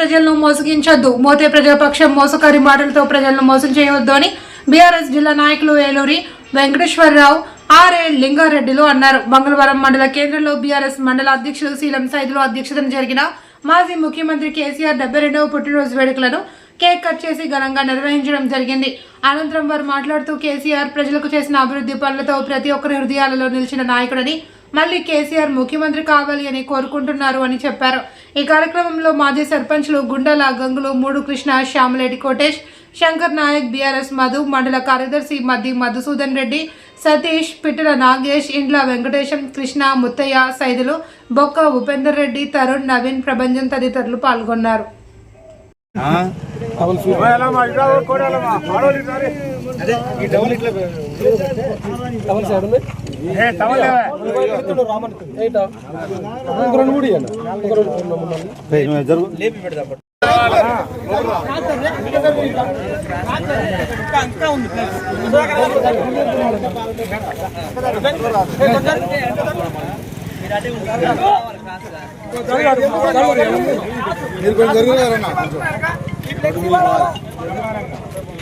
ప్రజలను మోసగించొద్దు. మోతే ప్రజాపక్షం మోసకారి మాటలతో ప్రజలను మోసం చేయవద్దు అని బీఆర్ఎస్ జిల్లా నాయకులు ఏలూరి వెంకటేశ్వరరావు ఆర్ఏ లింగారెడ్డిలు అన్నారు. మంగళవారం మండల కేంద్రంలో బీఆర్ఎస్ మండల అధ్యక్షులు సీలం సైదులు అధ్యక్షతన జరిగిన మాజీ ముఖ్యమంత్రి కేసీఆర్ డెబ్బై రెండవ పుట్టినరోజు వేడుకలను కేక్ కట్ చేసి ఘనంగా నిర్వహించడం జరిగింది. అనంతరం వారు మాట్లాడుతూ కేసీఆర్ ప్రజలకు చేసిన అభివృద్ధి పనులతో ప్రతి ఒక్కరి హృదయాలలో నిలిచిన నాయకుడని మళ్ళీ కేసీఆర్ ముఖ్యమంత్రి కావాలి అని కోరుకుంటున్నారు అని చెప్పారు. ఈ కార్యక్రమంలో మాజీ సర్పంచ్లు గుండాల గంగులు మూడు కృష్ణ శ్యామలేటి కోటేష్ శంకర్ నాయక్ బీఆర్ఎస్ మధు మండల కార్యదర్శి మద్ది మధుసూదన్ రెడ్డి సతీష్ పిట్టల నాగేష్ ఇండ్ల వెంకటేశం కృష్ణ ముత్తయ్య సైదులు బొక్క ఉపేందర్ రెడ్డి తరుణ్ నవీన్ ప్రభంజన్ తదితరులు పాల్గొన్నారు. మీరు కొంచెం సైడ్ ఉంది ఇక్కడికి పోవాలి వస్తుంది వస్తుందన్నా సాయంత్రం కొంచెం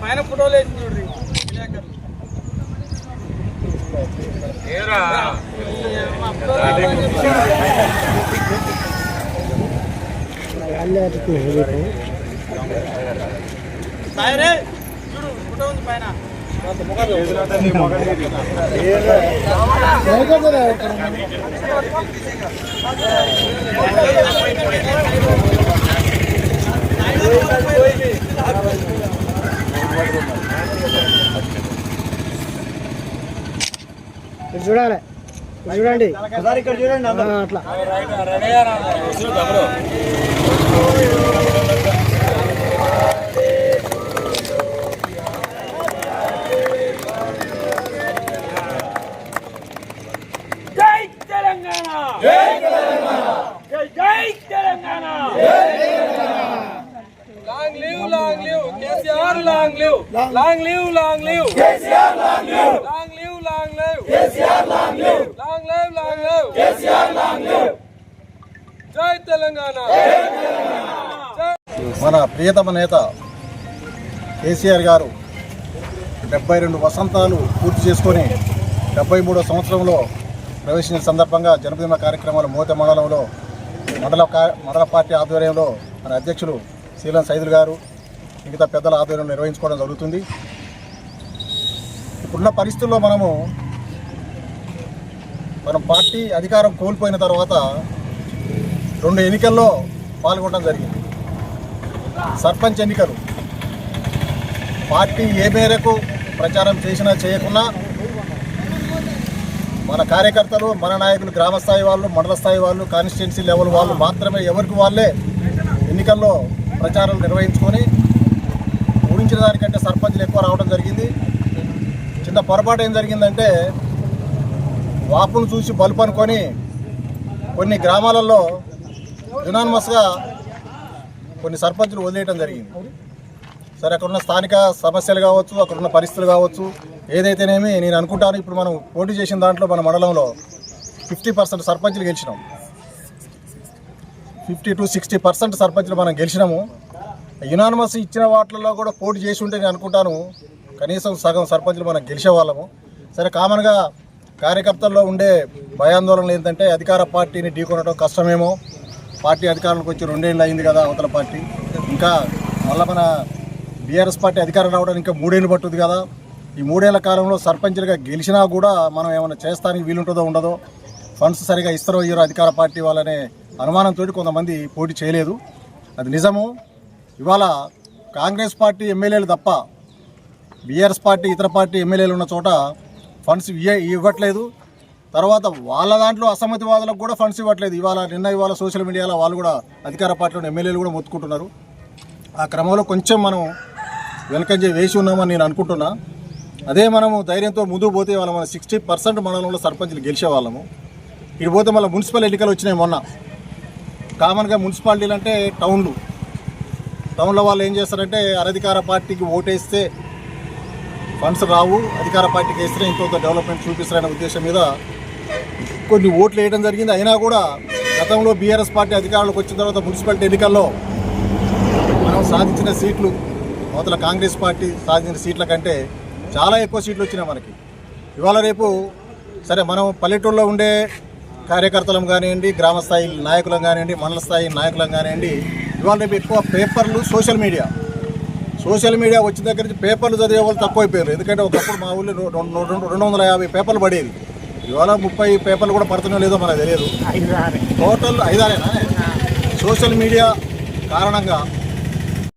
పైన ఫోటోలు వేసి చూడ్రి విలేకరులు. చూడాలి. చూడండి. అట్లా జై తెలంగాణ జై తెలంగాణ జై జై Telangana long live long live KCR long live long live long live KCR long live long live long live KCR long live long live long live KCR long live జై తెలంగాణ జై మన ప్రియతమ నేత కేసీఆర్ గారు డెబ్బై రెండు వసంతాలు పూర్తి చేసుకొని డెబ్బై మూడో సంవత్సరంలో ప్రవేశించిన సందర్భంగా జన్మదిన కార్యక్రమాలు మోత మండలంలో మండల మండల పార్టీ ఆధ్వర్యంలో మన అధ్యక్షులు శీలం సైదులు గారు మిగతా పెద్దల ఆధ్వర్యంలో నిర్వహించుకోవడం జరుగుతుంది. ఇప్పుడున్న పరిస్థితుల్లో మనము మనం పార్టీ అధికారం కోల్పోయిన తర్వాత రెండు ఎన్నికల్లో పాల్గొనడం జరిగింది. సర్పంచ్ ఎన్నికలు. పార్టీ ఏ మేరకు ప్రచారం చేసినా చేయకున్నా మన కార్యకర్తలు మన నాయకులు గ్రామ స్థాయి వాళ్ళు మండల స్థాయి వాళ్ళు కాన్స్టిట్యున్సీ లెవెల్ వాళ్ళు మాత్రమే ఎవరికి వాళ్ళే ఎన్నికల్లో ప్రచారం నిర్వహించుకొని ఊహించిన దానికంటే సర్పంచ్లు ఎక్కువ రావడం జరిగింది. చిన్న పొరపాటు ఏం జరిగిందంటే వాపును చూసి బల్బు అనుకొని కొన్ని గ్రామాలలో యునానిమస్గా కొన్ని సర్పంచులు వదిలేయడం జరిగింది. సరే అక్కడున్న స్థానిక సమస్యలు కావచ్చు అక్కడున్న పరిస్థితులు కావచ్చు ఏదైతేనేమి నేను అనుకుంటాను. ఇప్పుడు మనం పోటీ చేసిన దాంట్లో మన మండలంలో ఫిఫ్టీ పర్సెంట్ సర్పంచులు గెలిచినాం. ఫిఫ్టీ టు సిక్స్టీ పర్సెంట్ సర్పంచులు మనం గెలిచినాము. యునానిమస్ ఇచ్చిన వాటిల్లో కూడా పోటీ చేసి ఉంటే నేను అనుకుంటాను. కనీసం సగం సర్పంచులు మనం గెలిచేవాళ్ళము సరే కామన్గా కార్యకర్తల్లో ఉండే భయాందోళనలు ఏంటంటే అధికార పార్టీని ఢీకొనడం కష్టమేమో. పార్టీ అధికారంలోకి వచ్చి రెండేళ్ళు అయింది కదా అవతల పార్టీ. ఇంకా మళ్ళీ మన బీఆర్ఎస్ పార్టీ అధికారం రావడానికి ఇంకా మూడేళ్ళు పట్టుద్ది కదా. ఈ మూడేళ్ళ కాలంలో సర్పంచులుగా గెలిచినా కూడా మనం ఏమైనా చేస్తానికి వీలుంటుందో ఉండదో ఫండ్స్ సరిగా ఇస్తారో ఇయ్యరో అధికార పార్టీ వాళ్ళనే అనుమానంతో కొంతమంది పోటీ చేయలేదు. అది నిజము. ఇవాళ కాంగ్రెస్ పార్టీ ఎమ్మెల్యేలు తప్ప బీఆర్ఎస్ పార్టీ ఇతర పార్టీ ఎమ్మెల్యేలు ఉన్న చోట ఫండ్స్ ఇవ్వట్లేదు. తర్వాత వాళ్ళ దాంట్లో అసమ్మతివాదులకు కూడా ఫండ్స్ ఇవ్వట్లేదు. ఇవాళ నిన్న ఇవాళ సోషల్ మీడియాలో వాళ్ళు కూడా అధికార పార్టీలో ఎమ్మెల్యేలు కూడా మొత్తుకుంటున్నారు. ఆ క్రమంలో కొంచెం మనం వెనకంజే వేసి ఉన్నామని నేను అనుకుంటున్నా. అదే మనము ధైర్యంతో ముందుకు పోతే వాళ్ళ మన సిక్స్టీ పర్సెంట్ మండలంలో సర్పంచ్లు గెలిచే వాళ్ళము. ఇటు పోతే మళ్ళీ మున్సిపల్ ఎన్నికలు వచ్చినాయి మొన్న. కామన్గా మున్సిపాలిటీలు అంటే టౌన్లు. టౌన్లో వాళ్ళు ఏం చేస్తారంటే అధికార పార్టీకి ఓటేస్తే ఫండ్స్ రావు అధికార పార్టీకి వేస్తే ఇంకొక డెవలప్మెంట్ చూపిస్తారనే ఉద్దేశం మీద కొన్ని ఓట్లు వేయడం జరిగింది. అయినా కూడా గతంలో బీఆర్ఎస్ పార్టీ అధికారంలోకి వచ్చిన తర్వాత మున్సిపాలిటీ ఎన్నికల్లో మనం సాధించిన సీట్లు అవతల కాంగ్రెస్ పార్టీ సాధించిన సీట్ల కంటే చాలా ఎక్కువ సీట్లు వచ్చినాయి మనకి. ఇవాళ రేపు సరే మనం పల్లెటూరులో ఉండే కార్యకర్తలం కానివ్వండి గ్రామ స్థాయి నాయకులం కానివ్వండి మండల స్థాయి నాయకులం కానివ్వండి ఇవాళ రేపు ఎక్కువ పేపర్లు సోషల్ మీడియా. సోషల్ మీడియా వచ్చిన దగ్గర నుంచి పేపర్లు చదివే వాళ్ళు తక్కువైపోయారు. ఎందుకంటే ఒకప్పుడు మా ఊళ్ళో రెండు- రెండు వందల యాభై పేపర్లు పడేది ఇవాళ ముప్పై పేపర్లు కూడా పడుతున్నాయో లేదో మనకు తెలియదు. టోటల్ ఐదారేనా? సోషల్ మీడియా కారణంగా